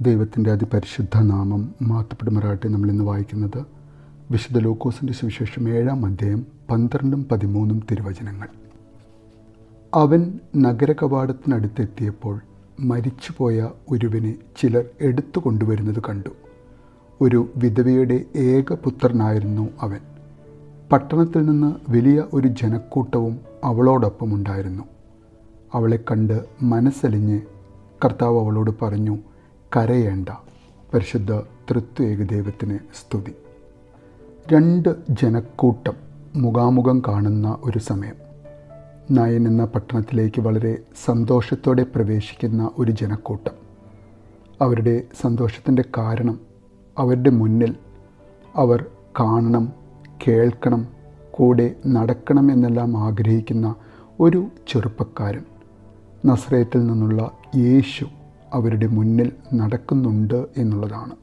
ദൈവത്തിന്റെ അതിപരിശുദ്ധ നാമം മാത്തപ്പെടുമാറാട്ടെ നമ്മൾ ഇന്ന് വായിക്കുന്നത് വിശുദ്ധ ലൂക്കോസിന്റെ സുവിശേഷം ഏഴാം അധ്യായം പന്ത്രണ്ടും പതിമൂന്നും തിരുവചനങ്ങൾ. അവൻ നഗരകവാടത്തിനടുത്തെത്തിയപ്പോൾ മരിച്ചുപോയ ഒരുവിനെ ചിലർ എടുത്തു കൊണ്ടുവരുന്നത് കണ്ടു. ഒരു വിധവയുടെ ഏകപുത്രനായിരുന്നു അവൻ. പട്ടണത്തിൽ നിന്ന് വലിയ ഒരു ജനക്കൂട്ടവും അവളോടൊപ്പം ഉണ്ടായിരുന്നു. അവളെ കണ്ട് മനസ്സലിഞ്ഞ് കർത്താവ് അവളോട് പറഞ്ഞു കരയേണ്ട പരിശുദ്ധ തൃത്വേക ദൈവത്തിന് സ്തുതി. രണ്ട് ജനക്കൂട്ടം മുഖാമുഖം കാണുന്ന ഒരു സമയം. നയൻ എന്ന പട്ടണത്തിലേക്ക് വളരെ സന്തോഷത്തോടെ പ്രവേശിക്കുന്ന ഒരു ജനക്കൂട്ടം. അവരുടെ സന്തോഷത്തിന്റെ കാരണം അവരുടെ മുന്നിൽ അവർ കാണണം കേൾക്കണം കൂടെ നടക്കണം എന്നെല്ലാം ആഗ്രഹിക്കുന്ന ഒരു ചെറുപ്പക്കാരൻ. നസ്രയത്തിൽ നിന്നുള്ള യേശു അവരുടെ മുന്നിൽ നടക്കുന്നുണ്ട് എന്നുള്ളതാണ്.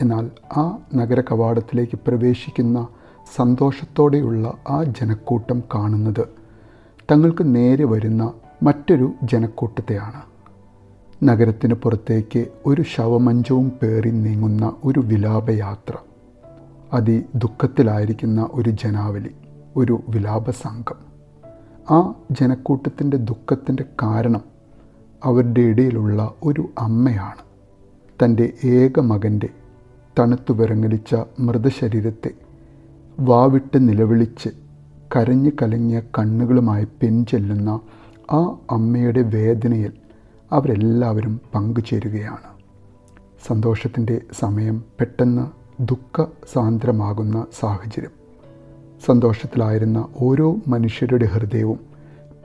എന്നാൽ ആ നഗര കവാടത്തിലേക്ക് പ്രവേശിക്കുന്ന സന്തോഷത്തോടെയുള്ള ആ ജനക്കൂട്ടം കാണുന്നത് തങ്ങൾക്ക് നേരെ വരുന്ന മറ്റൊരു ജനക്കൂട്ടത്തെയാണ്. നഗരത്തിന് പുറത്തേക്ക് ഒരു ശവമഞ്ചവും പേറി നീങ്ങുന്ന ഒരു വിലാപയാത്ര. അതി ദുഃഖത്തിലായിരിക്കുന്ന ഒരു ജനാവലി ഒരു വിലാപ സംഘം ആ ജനക്കൂട്ടത്തിന്റെ ദുഃഖത്തിന്റെ കാരണം അവരുടെ ഇടയിലുള്ള ഒരു അമ്മയാണ്. തന്റെ ഏക മകന്റെ തണുത്തു വിറങ്ങലിച്ച മൃതശരീരത്തെ വാവിട്ട് നിലവിളിച്ച് കരഞ്ഞു കലങ്ങിയ കണ്ണുകളുമായി പിൻചെല്ലുന്ന ആ അമ്മയുടെ വേദനയിൽ അവരെല്ലാവരും പങ്കുചേരുകയാണ്. സന്തോഷത്തിന്റെ സമയം പെട്ടെന്ന് ദുഃഖ സാന്ദ്രമാകുന്ന സാഹചര്യം. സന്തോഷത്തിലായിരുന്ന ഓരോ മനുഷ്യരുടെ ഹൃദയവും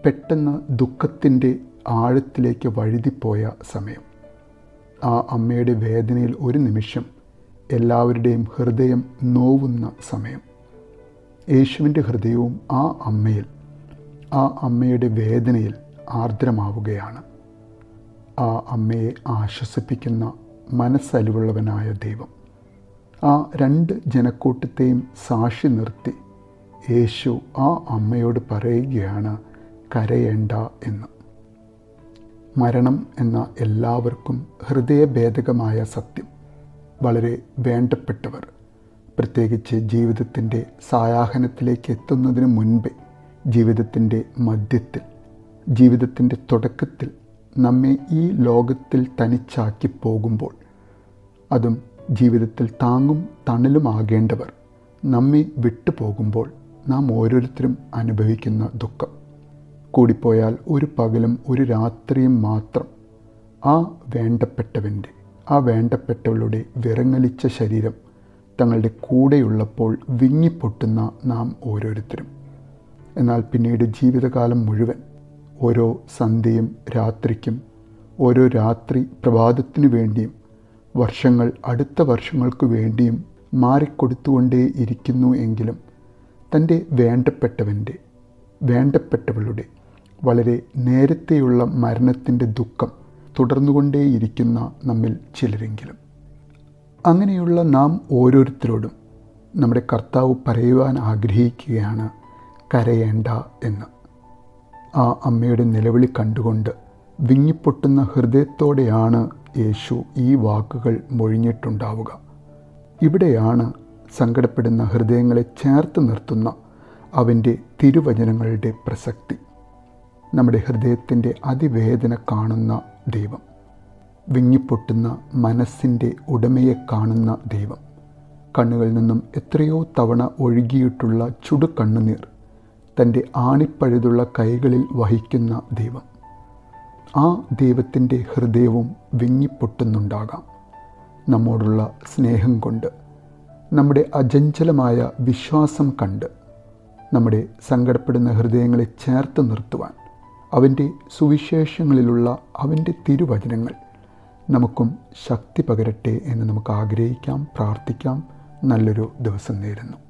പെട്ടെന്ന് ദുഃഖത്തിന്റെ ആഴത്തിലേക്ക് വഴുതിപ്പോയ സമയം. ആ അമ്മയുടെ വേദനയിൽ ഒരു നിമിഷം എല്ലാവരുടെയും ഹൃദയം നോവുന്ന സമയം. യേശുവിന്റെ ഹൃദയവും ആ അമ്മയിൽ ആ അമ്മയുടെ വേദനയിൽ ആർദ്രമാവുകയാണ്. ആ അമ്മയെ ആശ്വസിപ്പിക്കുന്ന മനസ്സലിവുള്ളവനായ ദൈവം. ആ രണ്ട് ജനക്കൂട്ടത്തെയും സാക്ഷി നിർത്തി യേശു ആ അമ്മയോട് പറയുകയാണ് കരയേണ്ട എന്ന്. മരണം എന്ന എല്ലാവർക്കും ഹൃദയഭേദകമായ സത്യം. വളരെ വേണ്ടപ്പെട്ടവർ. പ്രത്യേകിച്ച് ജീവിതത്തിന്റെ സായാഹനത്തിലേക്ക് എത്തുന്നതിന് മുൻപേ ജീവിതത്തിന്റെ മധ്യത്തിൽ ജീവിതത്തിന്റെ തുടക്കത്തിൽ നമ്മെ ഈ ലോകത്തിൽ തനിച്ചാക്കി പോകുമ്പോൾ അതും ജീവിതത്തിൽ താങ്ങും തണലുമാകേണ്ടവർ നമ്മെ വിട്ടുപോകുമ്പോൾ നാം ഓരോരുത്തരും അനുഭവിക്കുന്ന ദുഃഖം. കൂടിപ്പോയാൽ ഒരു പകലും ഒരു രാത്രിയും മാത്രം. ആ വേണ്ടപ്പെട്ടവന്റെ ആ വേണ്ടപ്പെട്ടവളുടെ വിറങ്ങലിച്ച ശരീരം തങ്ങളുടെ കൂടെയുള്ളപ്പോൾ വിങ്ങിപ്പൊട്ടുന്ന നാം ഓരോരുത്തരും. എന്നാൽ പിന്നീട് ജീവിതകാലം മുഴുവൻ ഓരോ സന്ധ്യയും രാത്രിക്കും ഓരോ രാത്രി പ്രഭാതത്തിനു വേണ്ടിയും വർഷങ്ങൾ അടുത്ത വർഷങ്ങൾക്ക് വേണ്ടിയും മാറിക്കൊടുത്തുകൊണ്ടേ ഇരിക്കുന്നു എങ്കിലും തന്റെ വേണ്ടപ്പെട്ടവന്റെ വേണ്ടപ്പെട്ടവളുടെ വളരെ നേരത്തെയുള്ള മരണത്തിന്റെ ദുഃഖം തുടർന്നുകൊണ്ടേയിരിക്കുന്ന നമ്മിൽ ചിലരെങ്കിലും. അങ്ങനെയുള്ള നാം ഓരോരുത്തരോടും നമ്മുടെ കർത്താവ് പറയുവാൻ ആഗ്രഹിക്കുകയാണ് കരയേണ്ട എന്ന്. ആ അമ്മയുടെ നിലവിളി കണ്ടുകൊണ്ട് വിങ്ങിപ്പൊട്ടുന്ന ഹൃദയത്തോടെയാണ് യേശു ഈ വാക്കുകൾ മൊഴിഞ്ഞിട്ടുണ്ടാവുക. ഇവിടെയാണ് സങ്കടപ്പെടുന്ന ഹൃദയങ്ങളെ ചേർത്ത് നിർത്തുന്ന അവന്റെ തിരുവചനങ്ങളുടെ പ്രസക്തി. നമ്മുടെ ഹൃദയത്തിന്റെ അതിവേദന കാണുന്ന ദൈവം. വിങ്ങിപ്പൊട്ടുന്ന മനസ്സിന്റെ ഉടമയെ കാണുന്ന ദൈവം. കണ്ണുകളിൽ നിന്നും എത്രയോ തവണ ഒഴുകിയിട്ടുള്ള ചുടുകണ്ണുനീർ തന്റെ ആണിപ്പഴുതുള്ള കൈകളിൽ വഹിക്കുന്ന ദൈവം. ആ ദൈവത്തിന്റെ ഹൃദയവും വിങ്ങിപ്പൊട്ടുന്നുണ്ടാകാം. നമ്മോടുള്ള സ്നേഹം കൊണ്ട് നമ്മുടെ അജഞ്ചലമായ വിശ്വാസം കണ്ട് നമ്മുടെ സങ്കടപ്പെടുന്ന ഹൃദയങ്ങളെ ചേർത്ത് നിർത്തുവാൻ അവന്റെ സുവിശേഷങ്ങളിലുള്ള അവന്റെ തിരുവചനങ്ങൾ നമുക്കും ശക്തി പകരട്ടെ എന്ന് നമുക്ക് ആഗ്രഹിക്കാം പ്രാർത്ഥിക്കാം. നല്ലൊരു ദിവസം നേരുന്നു.